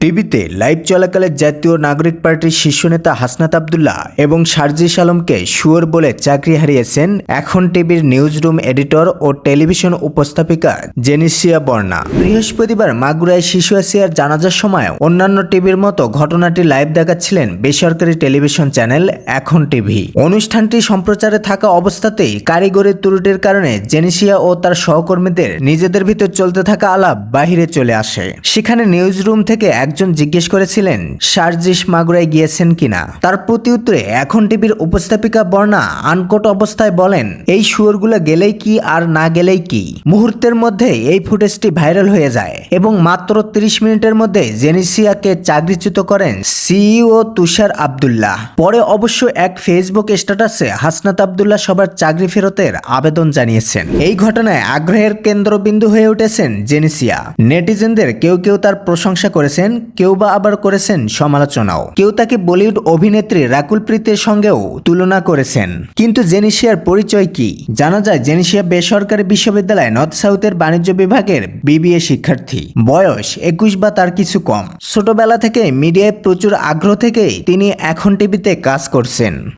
টিভিতে লাইভ চলাকালে জাতীয় নাগরিক পার্টির শীর্ষ নেতা হাসনাত আবদুল্লাহ এবং সার্জিস আলমকে শুয়োর বলে চাকরি হারিয়েছেন এখন টিভির নিউজ রুম এডিটর ও টেলিভিশন উপস্থাপিকা জেনিসিয়া বর্ণা বৃহস্পতিবার মাগুরায় শিশু এশিয়ার জানাজার সময় অন্যান্য টিভির মতো ঘটনাটি লাইভ দেখাচ্ছিলেন বেসরকারি টেলিভিশন চ্যানেল এখন টিভি। অনুষ্ঠানটি সম্প্রচারে থাকা অবস্থাতেই কারিগরি ত্রুটির কারণে জেনিসিয়া ও তার সহকর্মীদের নিজেদের ভিতর চলতে থাকা আলাপ বাহিরে চলে আসে। সেখানে নিউজ রুম থেকে একজন জিজ্ঞেস করেছিলেন, সার্জিস মাগুরায় গিয়েছেন কিনা? তার প্রতি উত্তরে, এখন টিভির উপস্থাপিকা বর্ণা আনকট অবস্থায় বলেন, এই শুয়োরগুলো গেলেই কি আর না গেলেই কি? মুহূর্তের মধ্যে এই ফুটেজটি ভাইরাল হয়ে যায় এবং মাত্র 30 মিনিটের মধ্যে জেনিসিয়াকে চাকরিচ্যুত করেন সিইও তুষার আবদুল্লাহ। পরে অবশ্য এক ফেসবুক স্ট্যাটাসে হাসনাত আবদুল্লাহ সবার চাকরি ফেরতের আবেদন জানিয়েছেন। এই ঘটনায় আগ্রহের কেন্দ্রবিন্দু হয়ে উঠেছেন জেনিসিয়া। নেটিজেনদের কেউ কেউ তার প্রশংসা করেছেন কেউ বা আবার করেছেন সমালোচনাও। কেউ তাকে বলিউড অভিনেত্রী রাকুল প্রীতের সঙ্গেও তুলনা করেছেন। কিন্তু জেনিসিয়ার পরিচয় কি? জানা যায় জেনিসিয়া বেসরকারি বিশ্ববিদ্যালয় নর্থ সাউথের বাণিজ্য বিভাগের বিবিএ শিক্ষার্থী। বয়স একুশ বা তার কিছু কম। ছোটবেলা থেকে মিডিয়ায় প্রচুর আগ্রহ থেকেই তিনি এখন টিভিতে কাজ করছেন।